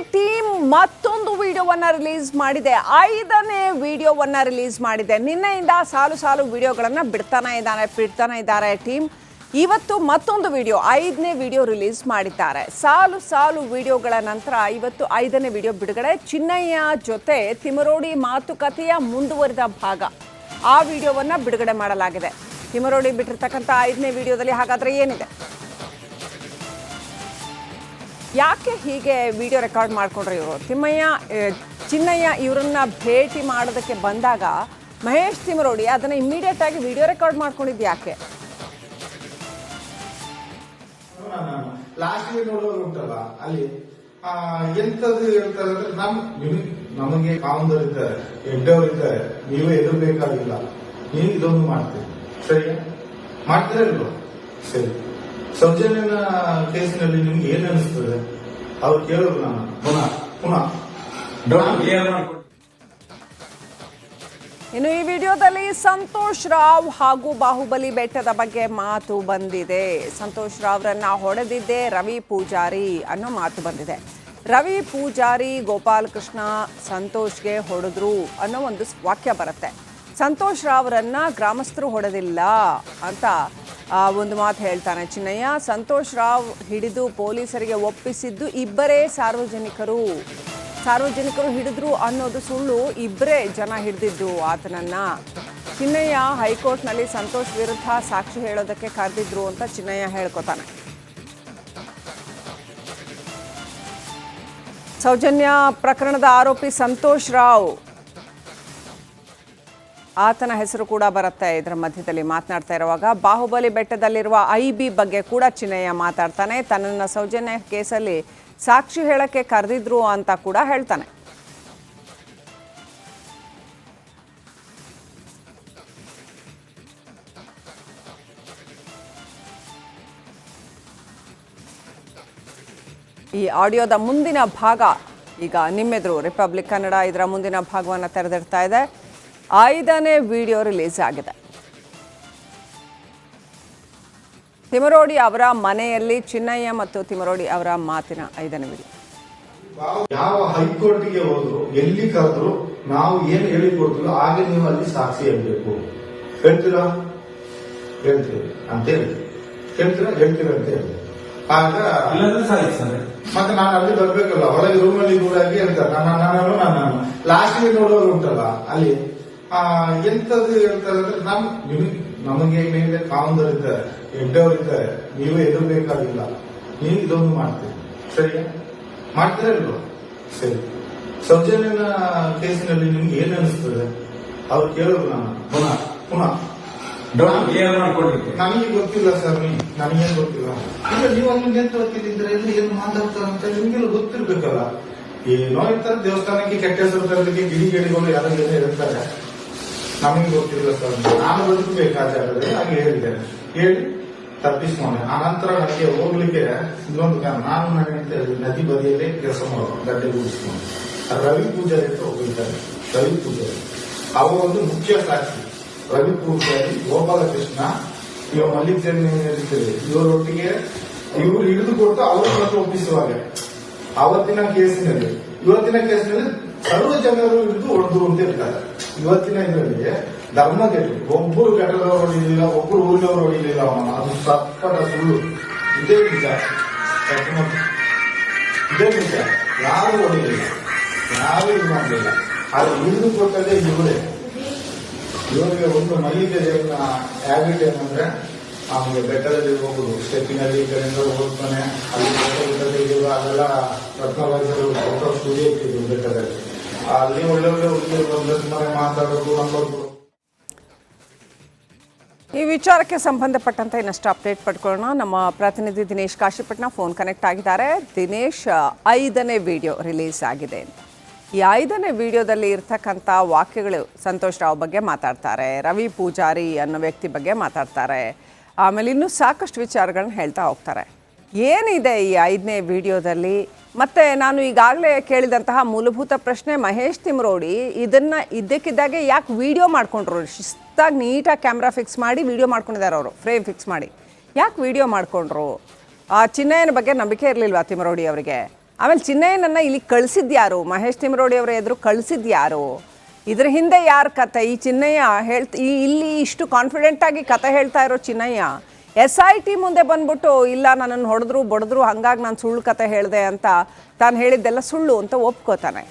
Team ಮತ್ತೊಂದು ವಿಡಿಯೋವನ್ನ release ಮಾಡಿದೆ. ಐದನೇ ವಿಡಿಯೋವನ್ನ ರಿಲೀಸ್ ಮಾಡಿದೆ. ನಿನ್ನೆಯಿಂದ ಸಾಲು ಸಾಲು ವಿಡಿಯೋಗಳನ್ನ ಬಿಡ್ತಾನೆ ಇದ್ದಾನೆ ಬಿಡ್ತಾನೆ ಇದ್ದಾರೆ ಟೀಮ್. ಇವತ್ತು ಮತ್ತೊಂದು ವಿಡಿಯೋ, ಐದನೇ ವಿಡಿಯೋ ರಿಲೀಸ್ ಮಾಡಿದ್ದಾರೆ. ಸಾಲು ಸಾಲು ವಿಡಿಯೋಗಳ ನಂತರ ಇವತ್ತು ಐದನೇ ವಿಡಿಯೋ ಬಿಡುಗಡೆ. ಚಿನ್ನಯ್ಯ ಜೊತೆ ತಿಮರೋಡಿ ಮಾತುಕತೆಯ ಮುಂದುವರಿದ ಭಾಗ. ಆ ವಿಡಿಯೋವನ್ನ ಬಿಡುಗಡೆ ಮಾಡಲಾಗಿದೆ. ತಿಮರೋಡಿ ಬಿಟ್ಟಿರ್ತಕ್ಕಂಥ ಐದನೇ ವಿಡಿಯೋದಲ್ಲಿ ಹಾಗಾದ್ರೆ ಏನಿದೆ? ಯಾಕೆ ಹೀಗೆ ವಿಡಿಯೋ ರೆಕಾರ್ಡ್ ಮಾಡ್ಕೊಂಡ್ರು ಇವರು? ತಿಮ್ಮಯ್ಯ ಚಿನ್ನಯ್ಯ ಇವರನ್ನ ಭೇಟಿ ಮಾಡೋದಕ್ಕೆ ಬಂದಾಗ ಮಹೇಶ್ ತಿಮರೋಡಿ ಅದನ್ನ ಇಮಿಡಿಯೇಟ್ ಆಗಿ ವಿಡಿಯೋ ರೆಕಾರ್ಡ್ ಮಾಡ್ಕೊಂಡಿದ್ದು ಯಾಕೆ? ಲಾಸ್ಟ್ ನೋಡೋರು ಉಂಟಲ್ಲ, ಅಲ್ಲಿ ಎಂತದ್ದು ಹೇಳ್ತಾರೆ ಅಂದ್ರೆ ನಮ್, ನಿಮ್- ಇದ್ದಾರೆ ಕಾವಂದರಿದ್ದಾರೆ ಎಡ್ಡವರಿದ್ದಾರೆ ನೀವು ಎದುರ್ಬೇಕಾಗಿಲ್ಲ ನೀವು ಇದೊಂದು ಮಾಡ್ತೀರಿ. ಸರಿ ಮಾಡ್ತೀರಲ್ವ ಸರಿ. ಸೌಜನ್ಯನ ಕೇಸಿನಲ್ಲಿ ನಿಮ್ಗೆ ಏನ್ ಅನಿಸ್ತದೆ? ಅವ್ರು ಕೇಳೋದು ನಾನು. ಪುನಃ ಪುನಃ. ನಾನು- ಇನ್ನು ಈ ವಿಡಿಯೋದಲ್ಲಿ ಸಂತೋಷ್ ರಾವ್ ಹಾಗೂ ಬಾಹುಬಲಿ ಬೆಟ್ಟದ ಬಗ್ಗೆ ಮಾತು ಬಂದಿದೆ. ಸಂತೋಷ್ ರಾವ್ರನ್ನ ಹೊಡೆದಿದ್ದೆ ರವಿ ಪೂಜಾರಿ ಅನ್ನೋ ಮಾತು ಬಂದಿದೆ. ರವಿ ಪೂಜಾರಿ ಗೋಪಾಲ್ ಕೃಷ್ಣ ಸಂತೋಷ್ಗೆ ಹೊಡೆದ್ರು ಅನ್ನೋ ಒಂದು ವಾಕ್ಯ ಬರುತ್ತೆ. ಸಂತೋಷ್ ರಾವ್ರನ್ನ ಗ್ರಾಮಸ್ಥರು ಹೊಡೆದಿಲ್ಲ ಅಂತ ಒಂದು ಮಾತು ಹೇಳ್ತಾನೆ. ಚಿನ್ನಯ್ಯ, ಸಂತೋಷ್ ರಾವ್ ಹಿಡಿದು ಪೊಲೀಸರಿಗೆ ಒಪ್ಪಿಸಿದ್ದು ಇಬ್ಬರೇ ಸಾರ್ವಜನಿಕರು. ಸಾರ್ವಜನಿಕರು ಹಿಡಿದ್ರು ಅನ್ನೋದು ಸುಳ್ಳು, ಇಬ್ಬರೇ ಜನ ಹಿಡಿದಿದ್ದು ಆತನನ್ನ. ಚಿನ್ನಯ್ಯ ಹೈಕೋರ್ಟ್ನಲ್ಲಿ ಸಂತೋಷ್ ವಿರುದ್ಧ ಸಾಕ್ಷಿ ಹೇಳೋದಕ್ಕೆ ಕರೆದಿದ್ರು ಅಂತ ಚಿನ್ನಯ್ಯ ಹೇಳ್ಕೊತಾನೆ. ಸೌಜನ್ಯ ಪ್ರಕರಣದ ಆರೋಪಿ ಸಂತೋಷ್ ರಾವ್ ಆತನ ಹೆಸರು ಕೂಡ ಬರುತ್ತೆ ಇದರ ಮಧ್ಯದಲ್ಲಿ ಮಾತನಾಡ್ತಾ ಇರುವಾಗ. ಬಾಹುಬಲಿ ಬೆಟ್ಟದಲ್ಲಿರುವ ಐ ಬಿ ಬಗ್ಗೆ ಕೂಡ ಚಿನ್ನಯ್ಯ ಮಾತಾಡ್ತಾನೆ. ತನ್ನನ್ನು ಸೌಜನ್ಯ ಕೇಸಲ್ಲಿ ಸಾಕ್ಷಿ ಹೇಳಕ್ಕೆ ಕರೆದಿದ್ರು ಅಂತ ಕೂಡ ಹೇಳ್ತಾನೆ. ಈ ಆಡಿಯೋದ ಮುಂದಿನ ಭಾಗ ಈಗ ನಿಮ್ಮೆದುರು ರಿಪಬ್ಲಿಕ್ ಕನ್ನಡ ಇದರ ಮುಂದಿನ ಭಾಗವನ್ನು ತೆರೆದಿಡ್ತಾ ಇದೆ. ಐದನೇ ವಿಡಿಯೋ ರಿಲೀಸ್ ಆಗಿದೆ. ತಿಮರೋಡಿ ಅವರ ಮನೆಯಲ್ಲಿ ಚಿನ್ನಯ್ಯ ಮತ್ತು ತಿಮರೋಡಿ ಅವರ ಮಾತಿನ ಐದನೇ ವಿಡಿಯೋ. ಯಾವ ಹೈಕೋರ್ಟ್ಗೆ ಹೋದ್ರು ಎಲ್ಲಿ ಕರೆದ್ರು ನಾವು ಏನು ಹೇಳಿ ಕೊಡ್ತೀವಿ ಹಾಗೆ ನೀವು ಅಲ್ಲಿ ಸಾಕ್ಷಿ ಹೇಳ್ಬೇಕು. ಹೇಳ್ತೀರಾ? ಹೇಳ್ತೀವಿ ಅಂತ ಹೇಳಿ. ಹೇಳ್ತೀರಾ? ಹೇಳ್ತೀರಾ ಅಂತ ಹೇಳಿ. ಆಗ ಮತ್ತೆ ನಾನು ಅಲ್ಲಿ ಬರ್ಬೇಕಲ್ಲ ಹೊರಗೆ ರೂಮಲ್ಲಿ ಅಲ್ಲಿ ಕೂಡ ಹೇಳ್ತಾರೆ. ನಾನು ಲಾಸ್ಟ್ ನನ್ನನ್ನು ಲಾಸ್ಟ್ ನೋಡೋರು ಉಂಟಲ್ಲ ಅಲ್ಲಿ. ಆ ಎಂತದ್ದು ಹೇಳ್ತಾರೆ ಅಂದ್ರೆ ನಮ್ ನಿಮ್ ನಮಗೆ ಮೇಲೆ ಕಾವಂದರಿದ್ದಾರೆ ಎಡ್ಡವರಿದ್ದಾರೆ ನೀವು ಎದುರ್ಬೇಕಾಗಿಲ್ಲ ನೀವು ಇದೊಂದು ಮಾಡ್ತೀರಿ. ಸರಿ ಮಾಡ್ತೀರಾ ಇಲ್ವಾ? ಸರಿ. ಸೌಜನ್ಯನ ಕೇಸಿನಲ್ಲಿ ನಿಮ್ಗೆ ಏನ್ ಅನಿಸ್ತದೆ? ಅವ್ರು ಕೇಳೋದು ನಾನು. ಪುನಃ ಪುನಃ. ನನಗೆ ಗೊತ್ತಿಲ್ಲ ಸರ್ ನೀ ನನಗೇನು ಗೊತ್ತಿಲ್ಲ. ಈಗ ನೀವು ಅಲ್ಲಿ ಎಂತ ಗೊತ್ತಿದ್ರೆ ಎಲ್ಲಿ ಏನು ಮಾತಾಡ್ತಾರೆ ಅಂತ ನಿಮ್ಗೆಲ್ಲ ಗೊತ್ತಿರ್ಬೇಕಲ್ಲ. ಏನೋ ಇರ್ತಾರೆ ದೇವಸ್ಥಾನಕ್ಕೆ ಕೆಟ್ಟ ಹೆಸರು ತರಲಿಕ್ಕೆ ಗಿಡಿ ಗಿಡಿಗಳು ಯಾರು ಇರ್ತಾರೆ ನಮಗೆ ಗೊತ್ತಿಲ್ಲ ಸರ್ ನಾನು ಬದುಕಬೇಕು ಆ ಜಾಗದಲ್ಲಿ ಹಾಗೆ ಹೇಳಿದ್ದೇನೆ ಹೇಳಿ ತಪ್ಪಿಸ್ಕೊಂಡೆ ಆ ನಂತರ ನನಗೆ ಹೋಗ್ಲಿಕ್ಕೆ ಇನ್ನೊಂದು ಕಾರಣ, ನಾನು ನನಗೆ ನದಿ ಬದಿಯಲ್ಲೇ ಕೆಲಸ ಮಾಡೋದು ಗಡ್ಡೆ ಗುಡಿಸ್ಕೊಂಡು. ರವಿ ಪೂಜಾರಿ ಅಂತ ಹೋಗಿದ್ದಾರೆ ರವಿ ಪೂಜಾರಿ. ಅವರು ಒಂದು ಮುಖ್ಯ ಸಾಕ್ಷಿ. ರವಿ ಪೂಜಾರಿ, ಗೋಪಾಲಕೃಷ್ಣ, ಇವ ಮಲ್ಲಿಕಾರ್ಜುನ ಏನಿರ್ತದೆ ಇವರೊಟ್ಟಿಗೆ ಇವರು ಹಿಡಿದುಕೊಟ್ಟು ಅವರು ಒಪ್ಪಿಸುವಾಗ, ಅವತ್ತಿನ ಕೇಸಿನಲ್ಲಿ, ಇವತ್ತಿನ ಕೇಸಿನಲ್ಲಿ ಸರ್ವ ಜನರು ಹಿಡಿದು ಹೊಡೆದ್ರು ಅಂತ ಹೇಳ್ತಾರೆ. ಇವತ್ತಿನ ಇದರಲ್ಲಿ ಧರ್ಮ ಕೆಟ್ಟು ಒಬ್ಬರು ಕೆಟ್ಟದವರು ಹೊಡಿಲಿಲ್ಲ, ಒಬ್ಬರು ಊರಿನವರು ಹೊಡಿಲಿಲ್ಲ, ಅವನ ಅದು ಸಪ್ಪಟ ಸುಳ್ಳು. ಇದೇ ನಿಜ. ಇದೇ ನಿಜ. ಯಾರು ಹೊಡಿಲಿಲ್ಲ. ಯಾರು ಇದು ಮಾಡಲಿಲ್ಲ. ಆದ್ರೆ ಹಿಡಿದು ಕೊಟ್ಟದೆ ಇವರೇ. ಇವರಿಗೆ ಒಂದು ಮಲ್ಲಿಗೆದೇವನ ಹ್ಯಾಬಿಟ್ ಏನಂದ್ರೆ ಅವನಿಗೆ ಬೆಟ್ಟದಲ್ಲಿ ಹೋಗುದು. ಸ್ಟೆಪ್ಪಿನಲ್ಲಿ ಈ ಕಡೆಯಿಂದ ಹೋಗ್ತಾನೆ. ಅಲ್ಲಿ ಬೆಟ್ಟದಲ್ಲಿ ಅದೆಲ್ಲ ರತ್ನವಾಗಿ ಫೋಟೋ ಸ್ಟುಡಿಯೋ ಇಟ್ಟಿದ್ರು ಬೆಟ್ಟದಲ್ಲಿ. ಅಲ್ಲಿ ಒಳ್ಳೆ ಒಳ್ಳೆ ಮಾತಾಡೋದು ಅನ್ನೋದು ಈ ವಿಚಾರಕ್ಕೆ ಸಂಬಂಧಪಟ್ಟಂತೆ ಇನ್ನಷ್ಟು ಅಪ್ಡೇಟ್ ಪಡ್ಕೊಳ್ಳೋಣ. ನಮ್ಮ ಪ್ರತಿನಿಧಿ ದಿನೇಶ್ ಕಾಶಿಪಟ್ನ ಫೋನ್ ಕನೆಕ್ಟ್ ಆಗಿದ್ದಾರೆ. ದಿನೇಶ್, ಐದನೇ ವಿಡಿಯೋ ರಿಲೀಸ್ ಆಗಿದೆ ಈ ಐದನೇ ವಿಡಿಯೋದಲ್ಲಿ ಇರ್ತಕ್ಕಂಥ ವಾಕ್ಯಗಳು ಸಂತೋಷ್ ರಾವ್ ಬಗ್ಗೆ ಮಾತಾಡ್ತಾರೆ, ರವಿ ಪೂಜಾರಿ ಅನ್ನೋ ವ್ಯಕ್ತಿ ಬಗ್ಗೆ ಮಾತಾಡ್ತಾರೆ. ಆಮೇಲೆ ಇನ್ನೂ ಸಾಕಷ್ಟು ವಿಚಾರಗಳನ್ನ ಹೇಳ್ತಾ ಹೋಗ್ತಾರೆ. ಏನಿದೆ ಈ ಐದನೇ ವಿಡಿಯೋದಲ್ಲಿ? ಮತ್ತೆ ನಾನು ಈಗಾಗಲೇ ಕೇಳಿದಂತಹ ಮೂಲಭೂತ ಪ್ರಶ್ನೆ ಮಹೇಶ್ ತಿಮ್ರೋಡಿ ಇದನ್ನ ಇದ್ದಕ್ಕಿದ್ದಾಗೆ ಯಾಕೆ ವಿಡಿಯೋ ಮಾಡ್ಕೊಂಡ್ರು? ಶಿಸ್ತಾಗಿ ನೀಟಾಗಿ ಕ್ಯಾಮ್ರಾ ಫಿಕ್ಸ್ ಮಾಡಿ ವಿಡಿಯೋ ಮಾಡ್ಕೊಂಡಿದ್ದಾರೆ ಅವರು, ಫ್ರೇಮ್ ಫಿಕ್ಸ್ ಮಾಡಿ. ಯಾಕೆ ವಿಡಿಯೋ ಮಾಡ್ಕೊಂಡ್ರು? ಆ ಚಿನ್ನಯ್ಯನ ಬಗ್ಗೆ ನಂಬಿಕೆ ಇರಲಿಲ್ವಾ ತಿಮ್ರೋಡಿ ಅವರಿಗೆ? ಆಮೇಲೆ ಚಿನ್ನಯ್ಯನನ್ನು ಇಲ್ಲಿ ಕಳಿಸಿದ್ಯಾರು ಮಹೇಶ್ ತಿಮ್ರೋಡಿ ಅವರ ಎದುರು ಕಳಿಸಿದ್ಯಾರು ಇದ್ರ ಹಿಂದೆ ಯಾರು ಕತೆ ಈ ಚಿನ್ನಯ್ಯ ಹೇಳ್ತ ಇಲ್ಲಿ ಇಷ್ಟು ಕಾನ್ಫಿಡೆಂಟಾಗಿ ಕತೆ ಹೇಳ್ತಾ ಇರೋ ಚಿನ್ನಯ್ಯ ಎಸ್ ಐ ಟಿ ಮುಂದೆ ಬಂದ್ಬಿಟ್ಟು, ಇಲ್ಲ, ನನ್ನನ್ನು ಹೊಡೆದ್ರು, ಬಡಿದ್ರು, ಹಂಗಾಗಿ ನಾನು ಸುಳ್ಳು ಕತೆ ಹೇಳಿದೆ ಅಂತ ತಾನು ಹೇಳಿದ್ದೆಲ್ಲ ಸುಳ್ಳು ಅಂತ ಒಪ್ಕೋತಾನೆ.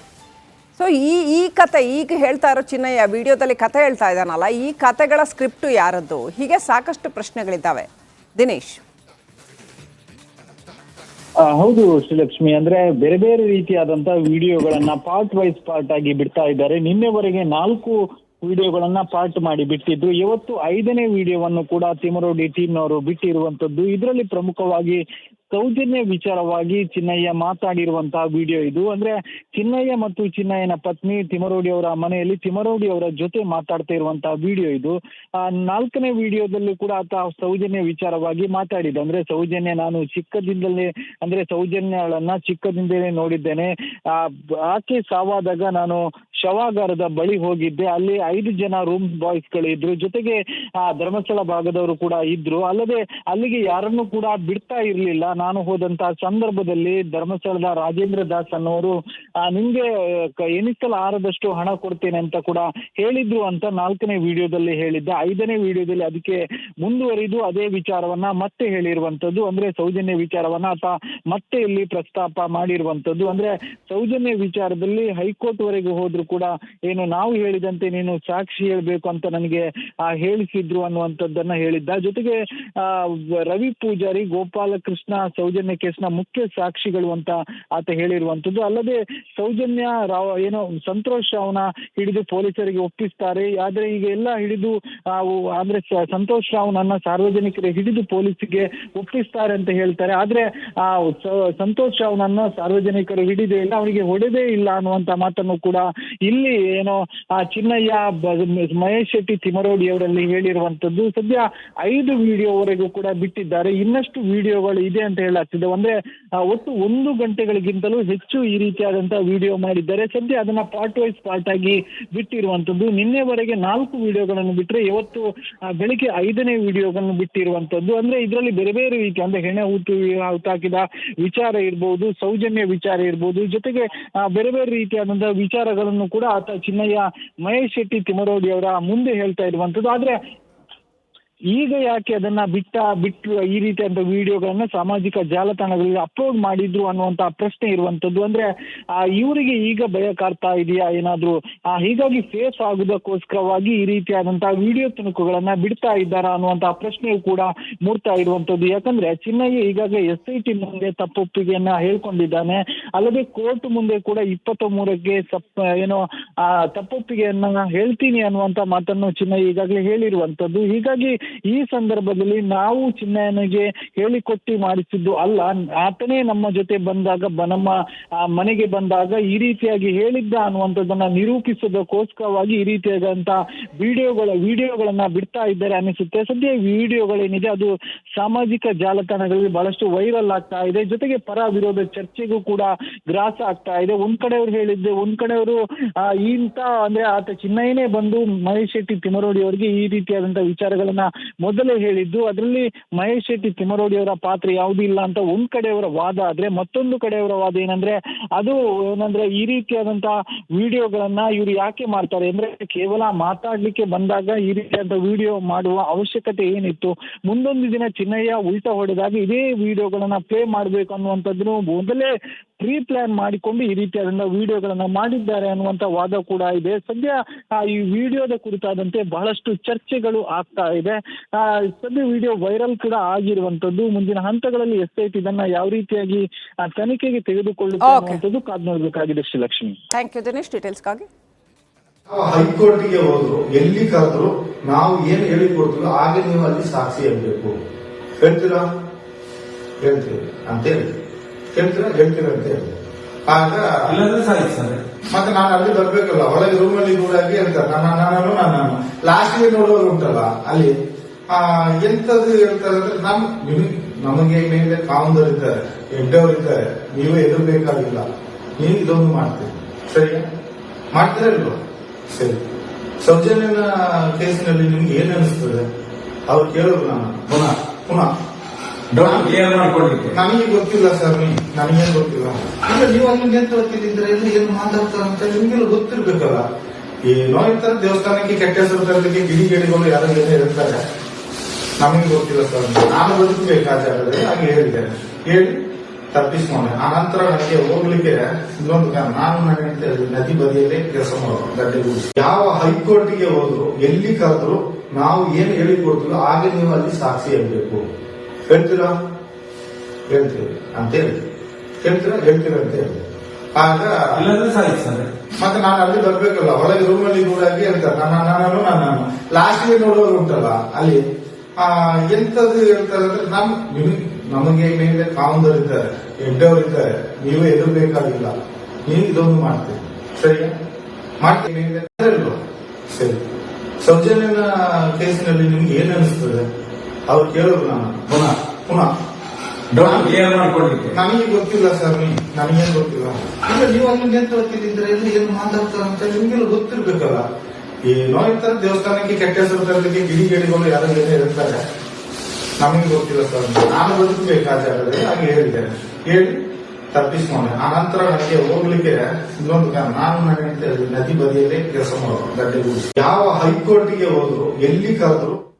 ಸೊ ಈ ಈ ಕತೆ, ಈಗ ಹೇಳ್ತಾ ಇರೋ ಚಿನ್ನಯ್ಯ ವಿಡಿಯೋದಲ್ಲಿ ಕತೆ ಹೇಳ್ತಾ ಇದ್ದಾನಲ್ಲ, ಈ ಕತೆಗಳ ಸ್ಕ್ರಿಪ್ಟು ಯಾರದ್ದು? ಹೀಗೆ ಸಾಕಷ್ಟು ಪ್ರಶ್ನೆಗಳಿದ್ದಾವೆ. ದಿನೇಶ್. ಹೌದು ಶ್ರೀಲಕ್ಷ್ಮಿ, ಅಂದ್ರೆ ಬೇರೆ ಬೇರೆ ರೀತಿಯಾದಂತ ವಿಡಿಯೋಗಳನ್ನ ಪಾರ್ಟ್ ವೈಸ್ ಪಾರ್ಟ್ ಆಗಿ ಬಿಡ್ತಾ ಇದ್ದಾರೆ. ನಿನ್ನೆವರೆಗೆ ನಾಲ್ಕು ವಿಡಿಯೋಗಳನ್ನ ಪಾರ್ಟ್ ಮಾಡಿ ಬಿಟ್ಟಿದ್ದು. ಇವತ್ತು ಐದನೇ ವಿಡಿಯೋವನ್ನು ಕೂಡ ತಿಮರೋಡಿ ಟೀಮ್ನವರು ಬಿಟ್ಟಿರುವಂತದ್ದು. ಇದರಲ್ಲಿ ಪ್ರಮುಖವಾಗಿ ಸೌಜನ್ಯ ವಿಚಾರವಾಗಿ ಚಿನ್ನಯ್ಯ ಮಾತಾಡಿರುವಂತಹ ವಿಡಿಯೋ ಇದು. ಅಂದ್ರೆ ಚಿನ್ನಯ್ಯ ಮತ್ತು ಚಿನ್ನಯ್ಯನ ಪತ್ನಿ ತಿಮರೋಡಿ ಅವರ ಮನೆಯಲ್ಲಿ ತಿಮರೋಡಿ ಅವರ ಜೊತೆ ಮಾತಾಡ್ತಾ ಇರುವಂತಹ ವಿಡಿಯೋ ಇದು. ಆ, ನಾಲ್ಕನೇ ವಿಡಿಯೋದಲ್ಲಿ ಕೂಡ ಆತ ಸೌಜನ್ಯ ವಿಚಾರವಾಗಿ ಮಾತಾಡಿದ ಅಂದ್ರೆ ಸೌಜನ್ಯ ನಾನು ಚಿಕ್ಕದಿಂದಲೇ, ಅಂದ್ರೆ ಸೌಜನ್ಯಗಳನ್ನ ಚಿಕ್ಕದಿಂದಲೇ ನೋಡಿದ್ದೇನೆ. ಆ, ಆಕೆ ಸಾವಾದಾಗ ನಾನು ಶವಾಗಾರದ ಬಳಿ ಹೋಗಿದ್ದೆ. ಅಲ್ಲಿ ಐದು ಜನ ರೂಮ್ ಬಾಯ್ಸ್ಗಳು ಇದ್ರು. ಜೊತೆಗೆ, ಆ, ಧರ್ಮಸ್ಥಳ ಭಾಗದವರು ಕೂಡ ಇದ್ರು. ಅಲ್ಲದೆ ಅಲ್ಲಿಗೆ ಯಾರನ್ನು ಕೂಡ ಬಿಡ್ತಾ ಇರ್ಲಿಲ್ಲ. ನಾನು ಹೋದಂತ ಸಂದರ್ಭದಲ್ಲಿ ಧರ್ಮಸ್ಥಳದ ರಾಜೇಂದ್ರ ದಾಸ್ ಅನ್ನೋರು ನಿಮ್ಗೆ ಎನಿಸಲ ಆರದಷ್ಟು ಹಣ ಕೊಡ್ತೇನೆ ಅಂತ ಕೂಡ ಹೇಳಿದ್ರು ಅಂತ ನಾಲ್ಕನೇ ವಿಡಿಯೋದಲ್ಲಿ ಹೇಳಿದ್ದ. ಐದನೇ ವಿಡಿಯೋದಲ್ಲಿ ಅದಕ್ಕೆ ಮುಂದುವರಿದು ಅದೇ ವಿಚಾರವನ್ನ ಮತ್ತೆ ಹೇಳಿರುವಂತದ್ದು. ಅಂದ್ರೆ ಸೌಜನ್ಯ ವಿಚಾರವನ್ನ ಆತ ಮತ್ತೆ ಇಲ್ಲಿ ಪ್ರಸ್ತಾಪ ಮಾಡಿರುವಂತದ್ದು. ಅಂದ್ರೆ ಸೌಜನ್ಯ ವಿಚಾರದಲ್ಲಿ ಹೈಕೋರ್ಟ್ ವರೆಗೆ ಹೋದ್ರು ಕೂಡ ಏನು ನಾವು ಹೇಳಿದಂತೆ ನೀನು ಸಾಕ್ಷಿ ಹೇಳ್ಬೇಕು ಅಂತ ನನಗೆ ಹೇಳಿಸಿದ್ರು ಅನ್ನುವಂಥದ್ದನ್ನ ಹೇಳಿದ್ದ. ಜೊತೆಗೆ ರವಿ ಪೂಜಾರಿ ಗೋಪಾಲಕೃಷ್ಣ ಸೌಜನ್ಯ ಕೇಸ್ನ ಮುಖ್ಯ ಸಾಕ್ಷಿಗಳು ಅಂತ ಆತ ಹೇಳಿರುವಂತದ್ದು ಅಲ್ಲದೆ ಸೌಜನ್ಯ ರಾವ್ ಏನೋ ಸಂತೋಷ್ ರಾವ್ನ ಹಿಡಿದು ಪೊಲೀಸರಿಗೆ ಒಪ್ಪಿಸ್ತಾರೆ. ಆದ್ರೆ ಈಗ ಎಲ್ಲ ಹಿಡಿದು ಅಂದ್ರೆ ಸಂತೋಷ್ ರಾವ್ನನ್ನ ಸಾರ್ವಜನಿಕರಿಗೆ ಹಿಡಿದು ಪೊಲೀಸಿಗೆ ಒಪ್ಪಿಸ್ತಾರೆ ಅಂತ ಹೇಳ್ತಾರೆ. ಆದ್ರೆ ಆ ಸಂತೋಷ್ ರಾವ್ನನ್ನ ಸಾರ್ವಜನಿಕರು ಹಿಡಿದೇ ಇಲ್ಲ, ಅವನಿಗೆ ಹೊಡೆದೇ ಇಲ್ಲ ಅನ್ನುವಂತ ಮಾತನ್ನು ಕೂಡ ಇಲ್ಲಿ ಏನೋ ಆ ಚಿನ್ನಯ್ಯ ಮಹೇಶ್ ಶೆಟ್ಟಿ ತಿಮರೋಡಿ ಅವರಲ್ಲಿ ಹೇಳಿರುವಂತದ್ದು ಸದ್ಯ ಐದು ವಿಡಿಯೋವರೆಗೂ ಕೂಡ ಬಿಟ್ಟಿದ್ದಾರೆ. ಇನ್ನಷ್ಟು ವಿಡಿಯೋಗಳು ಇದೆ ಅಂತ ಹೇಳಾಗ್ತಿದೆ ಅಂದ್ರೆ ಒಟ್ಟು ಒಂದು ಗಂಟೆಗಳಿಗಿಂತಲೂ ಹೆಚ್ಚು ಈ ರೀತಿಯಾದಂತಹ ವಿಡಿಯೋ ಮಾಡಿದ್ದಾರೆ. ಸದ್ಯ ಅದನ್ನ ಪಾರ್ಟ್ ವೈಸ್ ಪಾರ್ಟ್ ಆಗಿ ಬಿಟ್ಟಿರುವಂತದ್ದು ನಿನ್ನೆವರೆಗೆ ನಾಲ್ಕು ವಿಡಿಯೋಗಳನ್ನು ಬಿಟ್ಟರೆ ಇವತ್ತು ಬೆಳಿಗ್ಗೆ ಐದನೇ ವಿಡಿಯೋಗಳನ್ನು ಬಿಟ್ಟಿರುವಂತದ್ದು ಅಂದ್ರೆ, ಇದರಲ್ಲಿ ಬೇರೆ ಬೇರೆ ರೀತಿ, ಅಂದ್ರೆ ಹೆಣೆ ಊತು ಹಾಕಿದ ವಿಚಾರ ಇರ್ಬೋದು, ಸೌಜನ್ಯ ವಿಚಾರ ಇರ್ಬೋದು, ಜೊತೆಗೆ ಬೇರೆ ಬೇರೆ ರೀತಿಯಾದಂತಹ ವಿಚಾರಗಳನ್ನು ಕೂಡ ಆತ ಚಿನ್ನಯ್ಯ ಮಹೇಶ್ ಶೆಟ್ಟಿ ತಿಮರೋಡಿ ಅವರ ಮುಂದೆ ಹೇಳ್ತಾ ಇರುವಂತದ್ದು ಆದ್ರೆ ಈಗ ಯಾಕೆ ಅದನ್ನ ಬಿಟ್ಟ, ಬಿಟ್ಟು ಈ ರೀತಿಯಾದ ವಿಡಿಯೋಗಳನ್ನ ಸಾಮಾಜಿಕ ಜಾಲತಾಣಗಳಲ್ಲಿ ಅಪ್ಲೋಡ್ ಮಾಡಿದ್ರು ಅನ್ನುವಂತ ಪ್ರಶ್ನೆ ಇರುವಂತದ್ದು ಅಂದ್ರೆ, ಆ, ಇವರಿಗೆ ಈಗ ಭಯ ಕಾಡ್ತಾ ಇದೆಯಾ ಏನಾದ್ರು? ಆ, ಹೀಗಾಗಿ ಫೇಸ್ ಆಗುದಕ್ಕೋಸ್ಕರವಾಗಿ ಈ ರೀತಿಯಾದಂತಹ ವಿಡಿಯೋ ತುಣುಕುಗಳನ್ನ ಬಿಡ್ತಾ ಇದ್ದಾರಾ ಅನ್ನುವಂತ ಪ್ರಶ್ನೆಯು ಕೂಡ ಮೂಡ್ತಾ ಇರುವಂತದ್ದು ಯಾಕಂದ್ರೆ, ಚಿನ್ನಯ್ಯ ಈಗಾಗಲೇ ಎಸ್ ಐ ಟಿ ಮುಂದೆ ತಪ್ಪೊಪ್ಪಿಗೆಯನ್ನ ಹೇಳ್ಕೊಂಡಿದ್ದಾನೆ. ಅಲ್ಲದೆ ಕೋರ್ಟ್ ಮುಂದೆ ಕೂಡ ಇಪ್ಪತ್ತ ಮೂರಕ್ಕೆ ಸಪ್, ಏನೋ, ಆ, ತಪ್ಪೊಪ್ಪಿಗೆಯನ್ನ ಹೇಳ್ತೀನಿ ಅನ್ನುವಂತ ಮಾತನ್ನು ಚಿನ್ನಯ್ಯ ಈಗಾಗಲೇ ಹೇಳಿರುವಂತದ್ದು ಹೀಗಾಗಿ ಈ ಸಂದರ್ಭದಲ್ಲಿ ನಾವು ಚಿನ್ನಯ್ಯನಿಗೆ ಹೇಳಿಕೊಟ್ಟು ಮಾಡಿಸಿದ್ದು ಅಲ್ಲ. ಆತನೇ ನಮ್ಮ ಜೊತೆ ಬಂದಾಗ ನಮ್ಮ ಮನೆಗೆ ಬಂದಾಗ ಈ ರೀತಿಯಾಗಿ ಹೇಳಿದ್ದ ಅನ್ನುವಂಥದ್ದನ್ನ ನಿರೂಪಿಸೋದಕ್ಕೋಸ್ಕರವಾಗಿ ಈ ರೀತಿಯಾದಂತಹ ವಿಡಿಯೋಗಳ, ವಿಡಿಯೋಗಳನ್ನ ಬಿಡ್ತಾ ಇದ್ದಾರೆ ಅನಿಸುತ್ತೆ ಸದ್ಯ ವಿಡಿಯೋಗಳೇನಿದೆ, ಅದು ಸಾಮಾಜಿಕ ಜಾಲತಾಣಗಳಲ್ಲಿ ಬಹಳಷ್ಟು ವೈರಲ್ ಆಗ್ತಾ ಇದೆ. ಜೊತೆಗೆ ಪರ ವಿರೋಧ ಚರ್ಚೆಗೂ ಕೂಡ ಗ್ರಾಸ ಆಗ್ತಾ ಇದೆ. ಒಂದ್ ಕಡೆಯವ್ರು ಹೇಳಿದ್ದೆ, ಒಂದ್ ಕಡೆಯವರು ಇಂತ ಅಂದ್ರೆ ಆತ ಚಿನ್ನಯ್ಯನೇ ಬಂದು ಮಹೇಶ್ ಶೆಟ್ಟಿ ತಿಮರೋಡಿ ಅವರಿಗೆ ಈ ರೀತಿಯಾದಂತಹ ವಿಚಾರಗಳನ್ನ ಮೊದಲೇ ಹೇಳಿದ್ದು, ಅದರಲ್ಲಿ ಮಹೇಶ್ ಶೆಟ್ಟಿ ತಿಮರೋಡಿ ಅವರ ಪಾತ್ರ ಯಾವುದೂ ಇಲ್ಲ ಅಂತ ಒಂದ್ ಕಡೆಯವರ ವಾದ ಆದ್ರೆ ಮತ್ತೊಂದು ಕಡೆಯವರ ವಾದ ಏನಂದ್ರೆ, ಅದು ಏನಂದ್ರೆ ಈ ರೀತಿಯಾದಂತಹ ವಿಡಿಯೋಗಳನ್ನ ಇವ್ರು ಯಾಕೆ ಮಾಡ್ತಾರೆ ಅಂದ್ರೆ, ಕೇವಲ ಮಾತಾಡ್ಲಿಕ್ಕೆ ಬಂದಾಗ ಈ ರೀತಿಯಾದ ವಿಡಿಯೋ ಮಾಡುವ ಅವಶ್ಯಕತೆ ಏನಿತ್ತು? ಮುಂದೊಂದು ದಿನ ಚಿನ್ನಯ್ಯ ಉಲ್ಟ ಹೊಡೆದಾಗ ಇದೇ ವಿಡಿಯೋಗಳನ್ನ ಪ್ಲೇ ಮಾಡ್ಬೇಕು ಅನ್ನುವಂಥದ್ದು ಮೊದಲೇ ಪ್ರೀ ಪ್ಲಾನ್ ಮಾಡಿಕೊಂಡು ಈ ರೀತಿಯಾದಂತಹ ವಿಡಿಯೋಗಳನ್ನ ಮಾಡಿದ್ದಾರೆ ಅನ್ನುವಂತ ವಾದ ಕೂಡ ಇದೆ. ಸದ್ಯ ಈ ವಿಡಿಯೋದ ಕುರಿತಾದಂತೆ ಬಹಳಷ್ಟು ಚರ್ಚೆಗಳು ಆಗ್ತಾ ಇದೆ. ಸದ್ಯ ವಿಡಿಯೋ ವೈರಲ್ ಕೂಡ ಆಗಿರುವಂತದ್ದು ಮುಂದಿನ ಹಂತಗಳಲ್ಲಿ ಎಸ್ ಐ ಟಿ ಇದನ್ನ ಯಾವ ರೀತಿಯಾಗಿ ತನಿಖೆಗೆ ತೆಗೆದುಕೊಳ್ಳುತ್ತೆ. ಅನ್ನುವಂಥದ್ದು ಕಾದ್ ನೋಡಬೇಕಾಗಿದೆ ಶ್ರೀಲಕ್ಷ್ಮಿ ಥ್ಯಾಂಕ್ ಯು ದಿನೇಶ್ ಡೀಟೇಲ್ಸ್ಗಾಗಿ ನಾವು ಹೈಕೋರ್ಟ್ಗೆ ಹೋದ್ರು ಎಲ್ಲಿ ಕರೆದ್ರು ನಾವು ಏನ್ ಹೇಳಿ ಕೊಡ್ತೀವೋ ಹಾಗೆ ನೀವು ಅಲ್ಲಿ ಸಾಕ್ಷಿ ಹೇಳ್ಬೇಕು ಹೇಳ್ತೀರಾ? ಹೇಳ್ತೀವಿ. ಅಂತ ಹೇಳಿ. ಹೇಳ್ತೀರಾ? ಹೇಳ್ತೀರಾ ಅಂತ ಹೇಳಿ. ಆಗ ಇಲ್ಲಾಂದ್ರೆ ಸಾಯಿತು ಸರ್. ಮತ್ತೆ ನಾನು ಅಲ್ಲಿ ಬರ್ಬೇಕಲ್ಲ ಒಳಗೆ ರೂಮಲ್ಲಿ ಕೂಡಾಗಿ ಹೇಳ್ತಾರೆ ನಾನು ನಾನು ನಾನು ಲಾಸ್ಟ್ಗೆ ನೋಡೋರು ಉಂಟಲ್ಲ ಅಲ್ಲಿ. ಎಂತದ್ದು ಹೇಳ್ತಾರೆ ಅಂದ್ರೆ ನಮ್ ನಿಮಗೆ ನಮಗೆ ಮೇಲೆ ಕಾವಂದವರು ಇದ್ದಾರೆ ಹೆಡ್ಡವರು ಇದ್ದಾರೆ ನೀವೇ ಎದುರ್ಬೇಕಾಗಿಲ್ಲ ನೀವು ಇದೊಂದು ಮಾಡ್ತೀರಿ. ಸರಿ ಮಾಡ್ತೀರಾ ಇಲ್ವಾ? ಸರಿ. ಸೌಜನ್ಯನ ಕೇಸಿನಲ್ಲಿ ನಿಮ್ಗೆ ಏನ್ ಅನಿಸ್ತದೆ? ಅವ್ರು ಕೇಳೋರು ನಾನು. ಪುನಃ ಪುನಃ. ಡೌಟ್ ಕ್ಲಿಯರ್ ಮಾಡ್ಕೊಂಡಿದ್ದೆ? ನನಗೆ ಗೊತ್ತಿಲ್ಲ ಸರ್ ನನಗೇನು ಗೊತ್ತಿಲ್ಲ. ಇಲ್ಲ ನೀವು ಅಲ್ಲಿ ಎಂತ ಓದ್ತಿದ್ರೆ ಎಲ್ಲಿ ಏನು ಮಾತಾಡ್ತಾರೆ ಅಂತ ನಿಮ್ಗೆಲ್ಲ ಗೊತ್ತಿರ್ಬೇಕಲ್ಲ. ಈ ನೋಯ್ತರ ದೇವಸ್ಥಾನಕ್ಕೆ ಕೆಟ್ಟ ಹೆಸರು ತರಲಿಕ್ಕೆ ಗಿಡಿ ಗಿಡಿಗಳು ಯಾರು ಏನೋ ಇರ್ತಾರೆ ನಮಗೆ ಗೊತ್ತಿಲ್ಲ ಸರ್ ನಾನು ಬದುಕಬೇಕು ಆ ಜಾಗದಲ್ಲಿ ಹಾಗೆ ಹೇಳಿದ್ದೇನೆ. ಹೇಳಿ ತಪ್ಪಿಸ್ಕೊಂಡೆ ಆ ನಂತರ ನನಗೆ ಹೋಗ್ಲಿಕ್ಕೆ ಇನ್ನೊಂದು ನಾನು ನನಗೆ ನದಿ ಬದಿಯಲ್ಲೇ ಕೆಲಸ ಮಾಡೋದು ಗಡ್ಡೆ ಯಾವ ಹೈಕೋರ್ಟ್ಗೆ ಹೋದ್ರು ಎಲ್ಲಿ ಕರೆದ್ರು ನಾವು ಏನು ಹೇಳಿ ಕೊಡ್ತೀವೋ ಹಾಗೆ ನೀವು ಅಲ್ಲಿ ಸಾಕ್ಷಿ ಹೇಳ್ಬೇಕು ಹೇಳ್ತೀರಾ? ಹೇಳ್ತೀವಿ ಅಂತ ಹೇಳಿ. ಹೇಳ್ತೀರಾ? ಹೇಳ್ತೀರಾ ಅಂತ ಹೇಳಿ. ಆಗ ಇಲ್ಲಾಂದ್ರೆ ಸಾಯ್ತು ಸರ್. ಮತ್ತೆ ನಾನು ಅಲ್ಲಿ ಬರ್ಬೇಕಲ್ಲ. ಹೊರಗೆ ರೂಮಲ್ಲಿ ನೋಡಾಗಿ ಹೇಳ್ತಾರೆ. ನನ್ನ ನಾನು ನಾನು ಲಾಸ್ಟ್ಗೆ ನೋಡೋರು ಉಂಟಲ್ಲ ಅಲ್ಲಿ. ಆ ಎಂತದ್ದು ಹೇಳ್ತಾರೆ ಅಂದ್ರೆ ನಮ್ ನಿಮಗೆ ನಮಗೆ ಮೇಲೆ ಕಾಮದವರಿದ್ದಾರೆ ಎಡ್ಡವರಿದ್ದಾರೆ ನೀವು ಎದುರ್ಬೇಕಾಗಿಲ್ಲ ನೀವು ಇದೊಂದು ಮಾಡ್ತೀರಿ ಸರಿಯಾ? ಮಾಡ್ತೀನಿ? ಸರಿ. ಸೌಜನ್ಯನ ಕೇಸಿನಲ್ಲಿ ನಿಮ್ಗೆ ಏನ್ ಅನಿಸ್ತದೆ? ಅವ್ರು ಕೇಳಿದ್ರು ನಾನು. ಪುನಃ ಪುನಃ. ಡೌಟ್ ಕ್ಲಿಯರ್ ಮಾಡ್ಕೊಡ್ಲಿಕ್ಕೆ? ನನಗೆ ಗೊತ್ತಿಲ್ಲ ಸರ್ ನನಗೇನು ಗೊತ್ತಿಲ್ಲ. ಅಂದ್ರೆ ನೀವು ಅಲ್ಲಿ ಎಂತ ಓದ್ತಿದ್ರೆ ಎಲ್ಲಿ ಏನು ಮಾತಾಡ್ತಾರೆ ಅಂತ ನಿಮ್ಗೆಲ್ಲ ಗೊತ್ತಿರ್ಬೇಕಲ್ಲ. ಈ ನೋಯ್ತರ ದೇವಸ್ಥಾನಕ್ಕೆ ಕೆಟ್ಟ ಹೆಸರು ತರಲಿಕ್ಕೆ ಗಿಡಿ ಗಿಡಿಗಳು ಯಾರು ಏನೋ ಇರ್ತಾರೆ ನಮಗೆ ಗೊತ್ತಿಲ್ಲ ಸರ್ ನಾನು ಬದುಕಬೇಕು ಆಚಾರ ಜಾಗದಲ್ಲಿ ಹಾಗೆ ಹೇಳಿದ್ದೇನೆ. ಹೇಳಿ ತಪ್ಪಿಸ್ಕೊಂಡೆ ಆ ನಂತರ ನನಗೆ ಹೋಗ್ಲಿಕ್ಕೆ ಇನ್ನೊಂದು ಕಾರಣ ನಾನು ನನ್ನ ನದಿ ಬದಿಯಲ್ಲೇ ಕೆಲಸ ಮಾಡೋದು ಗಡ್ಡೆ ಯಾವ ಹೈಕೋರ್ಟ್ಗೆ ಹೋದ್ರು ಎಲ್ಲಿ ಕರೆದ್ರು